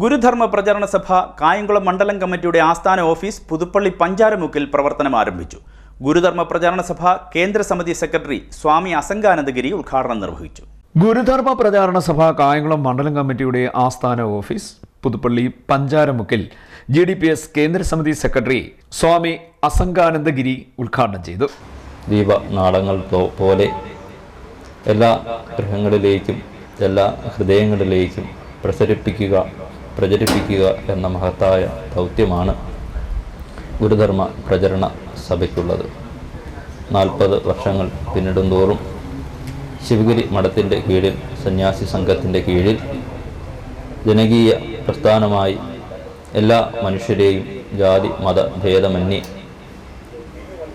ഗുരുധർമ്മ പ്രചരണ സഭ കായംകുളം മണ്ഡലം കമ്മിറ്റിയുടെ ആസ്ഥാന ഓഫീസ് പുതുപ്പള്ളി പഞ്ചാരമുക്കിൽ പ്രവർത്തനം ആരംഭിച്ചു. ഗുരുധർമ്മ പ്രചാരണ സഭ കേന്ദ്ര സമിതി സെക്രട്ടറി സ്വാമി അസംഗാനന്ദഗിരി ഉദ്ഘാടനം നിർവഹിച്ചു. ഗുരുധർമ്മ പ്രചാരണ സഭ കായംകുളം മണ്ഡലം കമ്മിറ്റിയുടെ ആസ്ഥാന ഓഫീസ് പുതുപ്പള്ളി പഞ്ചാരമുക്കിൽ ജി ഡി പി എസ് കേന്ദ്ര സമിതി സെക്രട്ടറി സ്വാമി അസംഗാനന്ദഗിരി ഉദ്ഘാടനം ചെയ്തു. ദീപനാളങ്ങൾ നാടങ്ങൾ പോലെ എല്ലാ ഗൃഹങ്ങളിലേക്കും എല്ലാ ഹൃദയങ്ങളിലേക്കും പ്രസരിപ്പിക്കുക പ്രചരിപ്പിക്കുക എന്ന മഹത്തായ ദൗത്യമാണ് ഗുരുധർമ്മ പ്രചരണ സഭയ്ക്കുള്ളത്. നാൽപ്പത് വർഷങ്ങൾ പിന്നിടുന്തോറും ശിവഗിരി മഠത്തിന്റെ കീഴിൽ സന്യാസി സംഘത്തിന്റെ കീഴിൽ ജനകീയ പ്രസ്ഥാനമായി എല്ലാ മനുഷ്യരെയും ജാതി മത ഭേദമന്യേ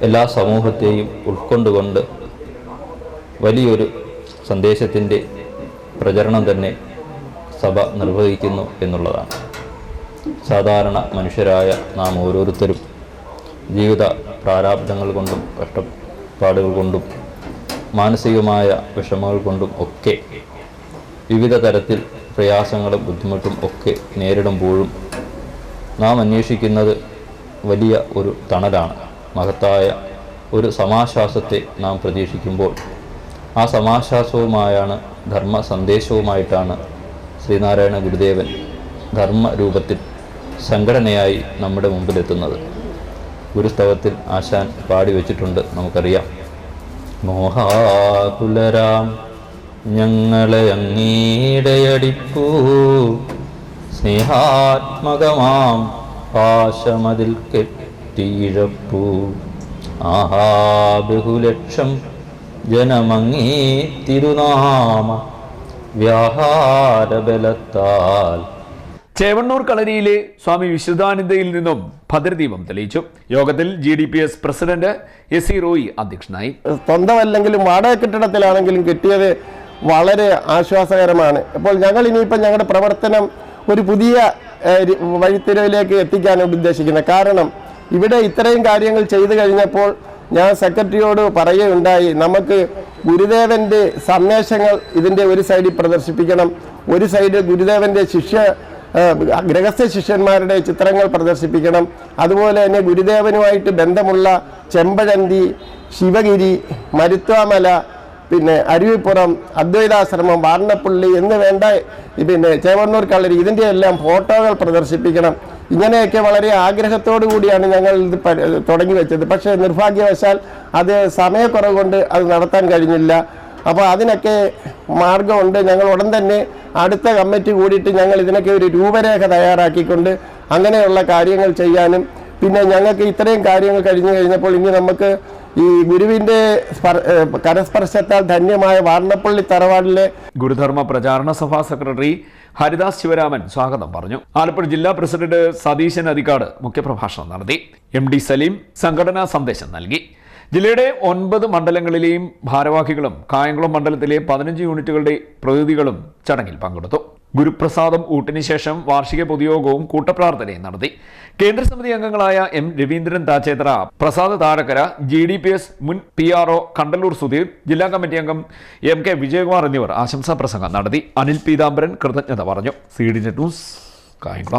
എല്ലാ സമൂഹത്തെയും ഉൾക്കൊണ്ടുകൊണ്ട് വലിയൊരു സന്ദേശത്തിന്റെ പ്രചരണം തന്നെ സഭ നിർവഹിക്കുന്നു എന്നുള്ളതാണ്. സാധാരണ മനുഷ്യരായ നാം ഓരോരുത്തരും ജീവിത പ്രാരാബ്ദങ്ങൾ കൊണ്ടും കഷ്ടപ്പാടുകൾ കൊണ്ടും മാനസികമായ വിഷമങ്ങൾ കൊണ്ടും ഒക്കെ വിവിധ തരത്തിൽ പ്രയാസങ്ങളും ബുദ്ധിമുട്ടും ഒക്കെ നേരിടുമ്പോഴും നാം അന്വേഷിക്കുന്നത് വലിയ ഒരു തണലാണ്. മഹത്തായ ഒരു സമാശ്വാസത്തെ നാം പ്രതീക്ഷിക്കുമ്പോൾ ആ സമാശ്വാസവുമായാണ് ധർമ്മ സന്ദേശവുമായിട്ടാണ് ശ്രീനാരായണ ഗുരുദേവൻ ധർമ്മരൂപത്തിൽ സംഘടനയായി നമ്മുടെ മുമ്പിലെത്തുന്നത്. ഗുരുസ്തവത്തിൽ ആശാൻ പാടി വെച്ചിട്ടുണ്ട്. നമുക്കറിയാം. മോഹാകുലരാം ഞങ്ങളെ അങ്ങീടയടിപ്പൂ. സ്നേഹാത്മകമാം പാശമതിൽ കെട്ടിയിഴപ്പൂ. ആഹാ ബഹുലക്ഷം ജനമങ്ങീ തിരുനാമ വ്യാഹാരബലത്താൽ ചേവണ്ണൂർ കളരിയിലെ സ്വാമി വിശുദ്ധാനന്ദയിൽ നിന്നും ഭദ്രദീപം തെളിയിച്ചു. യോഗത്തിൽ G D P S president S C Roy അധ്യക്ഷനായി. സ്വന്തമല്ലെങ്കിലും വാടക കെട്ടിടത്തിലാണെങ്കിലും കിട്ടിയത് വളരെ ആശ്വാസകരമാണ്. അപ്പോൾ ഞങ്ങൾ ഇനിയിപ്പം ഞങ്ങളുടെ പ്രവർത്തനം ഒരു പുതിയ വഴിത്തിരയിലേക്ക് എത്തിക്കാനും വഴിത്തിരിവിലേക്ക് എത്തിക്കാനാണ് ഉദ്ദേശിക്കുന്നത് കാരണം ഇവിടെ ഇത്രയും കാര്യങ്ങൾ ചെയ്തു കഴിഞ്ഞപ്പോൾ ഞാൻ സെക്രട്ടറിയോട് പറയുകയുണ്ടായി നമുക്ക് ഗുരുദേവന്റെ സന്ദേശങ്ങൾ ഇതിന്റെ ഒരു സൈഡിൽ പ്രദർശിപ്പിക്കണം. ഒരു സൈഡ് ഗുരുദേവന്റെ ശിഷ്യ ഗ്രഹസ്ഥ ശിഷ്യന്മാരുടെ ചിത്രങ്ങൾ പ്രദർശിപ്പിക്കണം. അതുപോലെ തന്നെ ഗുരുദേവനുമായിട്ട് ബന്ധമുള്ള ചെമ്പഴന്തി ശിവഗിരി മരുത്വാമല പിന്നെ അരുവിപ്പുറം അദ്വൈതാശ്രമം വാർണപ്പള്ളി എന്ന് വേണ്ട പിന്നെ ചേവണ്ണൂർ കളരി ഇതിന്റെ എല്ലാം ഫോട്ടോകൾ പ്രദർശിപ്പിക്കണം. ഇങ്ങനെയൊക്കെ വളരെ ആഗ്രഹത്തോടു കൂടിയാണ് ഞങ്ങൾ ഇത് തുടങ്ങി വെച്ചത്. പക്ഷേ നിർഭാഗ്യവശാൽ അത് സമയക്കുറവ് കൊണ്ട് അത് നടത്താൻ കഴിഞ്ഞില്ല. അപ്പോൾ അതിനൊക്കെ മാർഗമുണ്ട്. ഞങ്ങൾ ഉടൻ തന്നെ അടുത്ത കമ്മിറ്റി കൂടിയിട്ട് ഞങ്ങൾ ഇതിനൊക്കെ ഒരു രൂപരേഖ തയ്യാറാക്കിക്കൊണ്ട് അങ്ങനെയുള്ള കാര്യങ്ങൾ ചെയ്യാനും പിന്നെ ഞങ്ങൾക്ക് ഇത്രയും കാര്യങ്ങൾ കഴിഞ്ഞു കഴിഞ്ഞപ്പോൾ ഇനി നമുക്ക് ഈ ഗുരുവിന്റെ കരസ്പർശത്താൽ ധന്യമായ വാർണപ്പള്ളി തറവാടിലെ ഗുരുധർമ്മ പ്രചാരണ സഭാ സെക്രട്ടറി ഹരിദാസ് ശിവരാമൻ സ്വാഗതം പറഞ്ഞു. ആലപ്പുഴ ജില്ലാ പ്രസിഡന്റ് സതീശൻ അധികാട് മുഖ്യപ്രഭാഷണം നടത്തി. എം ഡി സലീം സംഘടനാ സന്ദേശം നൽകി. ജില്ലയുടെ ഒൻപത് മണ്ഡലങ്ങളിലെയും ഭാരവാഹികളും കായംകുളം മണ്ഡലത്തിലെ പതിനഞ്ച് യൂണിറ്റുകളുടെ പ്രതിനിധികളും ചടങ്ങിൽ പങ്കെടുത്ു ഗുരുപ്രസാദം ഊട്ടിന് ശേഷം വാർഷിക പൊതുയോഗവും കൂട്ടപ്രാർത്ഥനയും നടത്തി. കേന്ദ്രസമിതി അംഗങ്ങളായ M Raveendran Thachethra Prasad Thazhakkara G D P S മുൻ P R O Kandalloor Sudheer ജില്ലാ കമ്മിറ്റി അംഗം എം കെ വിജയകുമാർ എന്നിവർ ആശംസാ പ്രസംഗം നടത്തി. അനിൽ പീതാംബരൻ കൃതജ്ഞത പറഞ്ഞു. C D news Kayamkulam.